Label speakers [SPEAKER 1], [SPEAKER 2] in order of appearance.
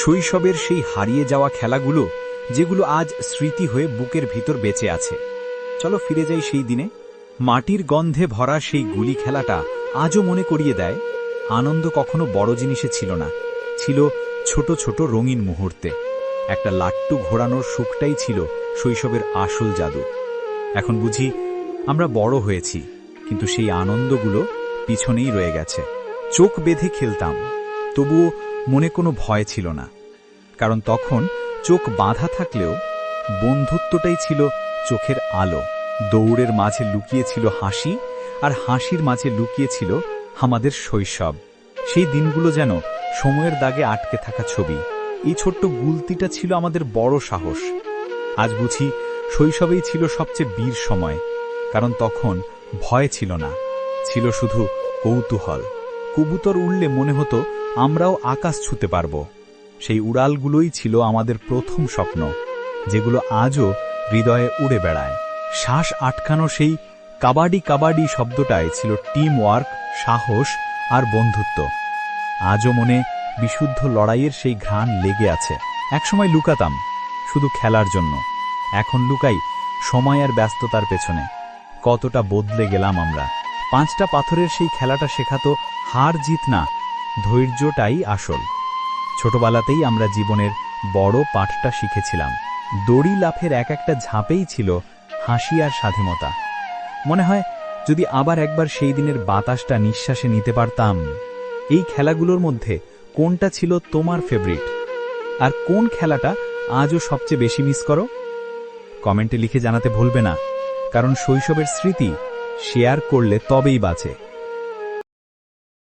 [SPEAKER 1] শৈশবের সেই হারিয়ে যাওয়া খেলাগুলো, যেগুলো আজ স্মৃতি হয়ে বুকের ভিতর বেঁচে আছে। চলো ফিরে যাই সেই দিনে। মাটির গন্ধে ভরা সেই গুলি খেলাটা আজও মনে করিয়ে দেয়। আনন্দ কখনো বড় জিনিসে ছিল না। ছিল ছোট ছোট রঙিন মুহূর্তে। একটা লাট্টু ঘোরানোর সুখটাই ছিল শৈশবের আসল জাদু। এখন বুঝি আমরা বড় হয়েছি, কিন্তু সেই আনন্দগুলো পিছনেই রয়ে গেছে। চোখ বেঁধে খেলতাম। তবুও মনে কোনো ভয় ছিল না, কারণ তখন চোখ বাঁধা থাকলেও বন্ধুত্বটাই ছিল চোখের আলো। দৌড়ের মাঝে লুকিয়েছিল হাসি আর হাসির মাঝে লুকিয়েছিল আমাদের শৈশব। সেই দিনগুলো যেন সময়ের দাগে আটকে থাকা ছবি। এই ছোট্ট গুলতিটা ছিল আমাদের বড় সাহস। আজ বুঝি শৈশবেই ছিল সবচেয়ে বীর সময়, কারণ তখন ভয় ছিল না, ছিল শুধু কৌতূহল। কবুতর উড়লে মনে হতো আমরাও আকাশ ছুতে পারব। সেই উড়ালগুলোই ছিল আমাদের প্রথম স্বপ্ন, যেগুলো আজও হৃদয়ে উড়ে বেড়ায়। শ্বাস আটকানো সেই কাবাডি কাবাডি শব্দটায় ছিল টিম ওয়ার্ক সাহস আর বন্ধুত্ব। আজও মনে বিশুদ্ধ লড়াইয়ের সেই ঘ্রাণ লেগে আছে। একসময় লুকাতাম, শুধু খেলার জন্য। এখন লুকাই সময় আর ব্যস্ততার পেছনে। কতটা বদলে গেলাম আমরা। পাঁচটা পাথরের সেই খেলাটা শেখাতো হার জিত না ধৈর্যটাই আসল। ছোটবেলাতেই আমরা জীবনের বড় পাঠটা শিখেছিলাম। দড়ি লাফের এক একটা ঝাঁপেই ছিল হাসি আর স্বাধীনতা। মনে হয় যদি আবার একবার সেই দিনের বাতাসটা নিঃশ্বাসে নিতে পারতাম, এই খেলাগুলোর মধ্যে কোনটা ছিল তোমার ফেভারিট আর কোন খেলাটা আজও সবচেয়ে বেশি মিস করো? কমেন্টে লিখে জানাতে ভুলবে না, কারণ শৈশবের স্মৃতি শেয়ার করলে তবেই বাঁচে।